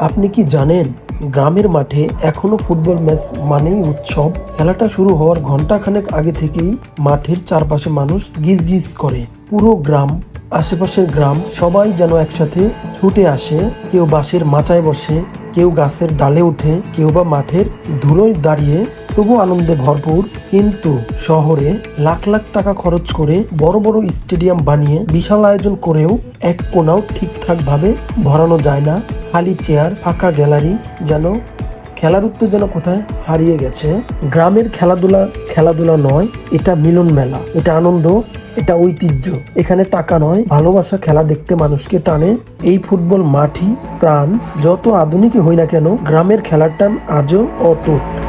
আপনি কি জানেন গ্রামের মাঠে এখনও ফুটবল ম্যাচ মানেই উৎসব? খেলাটা শুরু হওয়ার ঘন্টাখানেক আগে থেকেই মাঠের চারপাশে মানুষ গিজ গিজ করে। পুরো গ্রাম আশেপাশের গ্রাম সবাই যেন একসাথে ছুটে আসে, কেউ বাঁশের মাচায় বসে, কেউ গাছের ডালে উঠে, কেউ বা মাঠের ধুলোয় দাঁড়িয়ে। তবু আনন্দে ভরপুর, কিন্তু শহরে লাখ লাখ টাকা খরচ করে বড় বড় স্টেডিয়াম বানিয়ে বিশাল আয়োজন করেও এক কোনাও ঠিকঠাক ভাবে ভরানো যায় না। খালি চেয়ার, ফাঁকা গ্যালারি যেন, খেলার উত্তেজনা কোথায় হারিয়ে গেছে। গ্রামের খেলাধুলা খেলাধুলা নয়, এটা মিলন মেলা এটা আনন্দ এটা ঐতিহ্য। এখানে টাকা নয়, ভালোবাসা খেলা দেখতে মানুষকে টানে। এই ফুটবল মাঠি প্রাণ। যত আধুনিক হই না কেন, গ্রামের খেলার টান আজও অটুট।